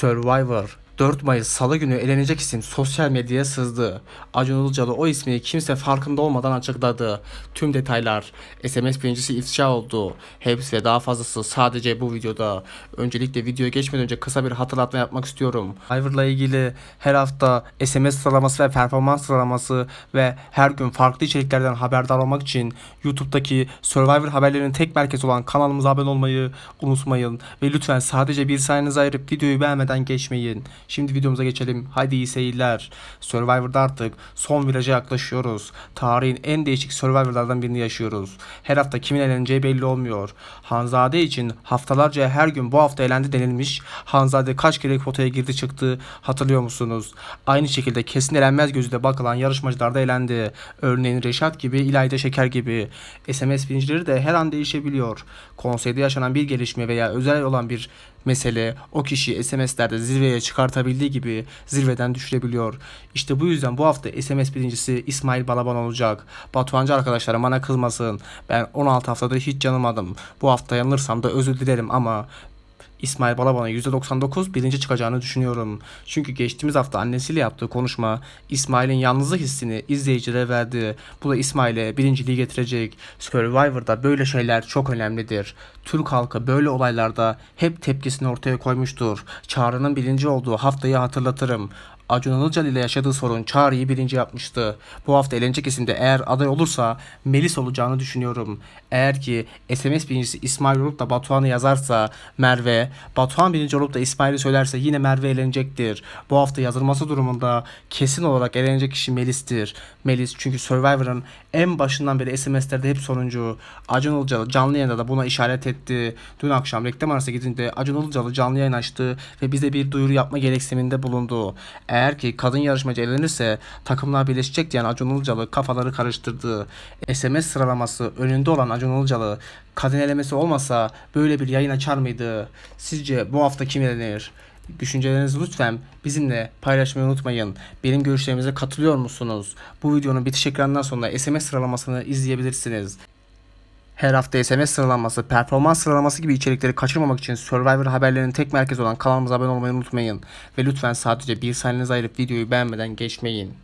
Survivor 4 Mayıs Salı günü elenecek isim sosyal medyaya sızdı. Acun Ilıcalı o ismi kimse farkında olmadan açıkladı. Tüm detaylar SMS birincisi ifşa oldu. Hepsi ve daha fazlası sadece bu videoda. Öncelikle videoya geçmeden önce kısa bir hatırlatma yapmak istiyorum. Survivor'la ilgili her hafta SMS sıralaması ve performans sıralaması ve her gün farklı içeriklerden haberdar olmak için YouTube'daki Survivor haberlerinin tek merkezi olan kanalımıza abone olmayı unutmayın. Ve lütfen sadece bir saniyenizi ayırıp videoyu beğenmeden geçmeyin. Şimdi videomuza geçelim. Haydi iyi seyirler. Survivor'da artık son viraja yaklaşıyoruz. Tarihin en değişik Survivor'lardan birini yaşıyoruz. Her hafta kimin eleneceği belli olmuyor. Hanzade için haftalarca her gün bu hafta elendi denilmiş. Hanzade kaç kere potaya girdi çıktı hatırlıyor musunuz? Aynı şekilde kesin elenmez gözüyle bakılan yarışmacılar da elendi. Örneğin Reşat gibi, İlayda Şeker gibi. SMS birincileri de her an değişebiliyor. Konseyde yaşanan bir gelişme veya özel olan bir mesele o kişiyi SMS'lerde zirveye çıkartabildiği gibi zirveden düşürebiliyor. İşte bu yüzden bu hafta SMS birincisi İsmail Balaban olacak. Batuhancı arkadaşlarım bana kızmasın. Ben 16 haftada hiç yanılmadım. Bu hafta yanılırsam da özür dilerim ama İsmail Balaban'a %99 birinci çıkacağını düşünüyorum. Çünkü geçtiğimiz hafta annesiyle yaptığı konuşma İsmail'in yalnızlık hissini izleyicilere verdi. Bu da İsmail'e birinciliği getirecek. Survivor'da böyle şeyler çok önemlidir. Türk halkı böyle olaylarda hep tepkisini ortaya koymuştur. Çağrı'nın birinci olduğu haftayı hatırlatırım. Acun Ilıcalı ile yaşadığı sorun Çağrı'yı birinci yapmıştı. Bu hafta elenecek isimde eğer aday olursa Melis olacağını düşünüyorum. Eğer ki SMS birincisi İsmail olup da Batuhan'ı yazarsa Merve, Batuhan birinci olup da İsmail'i söylerse yine Merve elenecektir. Bu hafta yazılması durumunda kesin olarak elenecek kişi Melis'tir. Melis çünkü Survivor'ın en başından beri SMS'lerde hep sonuncu. Acun Ilıcalı canlı yayında da buna işaret etti. Dün akşam reklam arası gidince Acun Ilıcalı canlı yayın açtı ve bize bir duyuru yapma gereksiniminde bulundu. Eğer ki kadın yarışmacı elenirse takımlar birleşecek diyen Acun Ilıcalı kafaları karıştırdı. SMS sıralaması önünde olan Acun Ilıcalı kadın elemesi olmasa böyle bir yayın açar mıydı? Sizce bu hafta kim elenir? Düşüncelerinizi lütfen bizimle paylaşmayı unutmayın. Benim görüşlerimize katılıyor musunuz? Bu videonun bitiş ekranından sonra SMS sıralamasını izleyebilirsiniz. Her hafta SMS sıralaması, performans sıralaması gibi içerikleri kaçırmamak için Survivor haberlerinin tek merkezi olan kanalımıza abone olmayı unutmayın. Ve lütfen sadece bir saniyenizi ayırıp videoyu beğenmeden geçmeyin.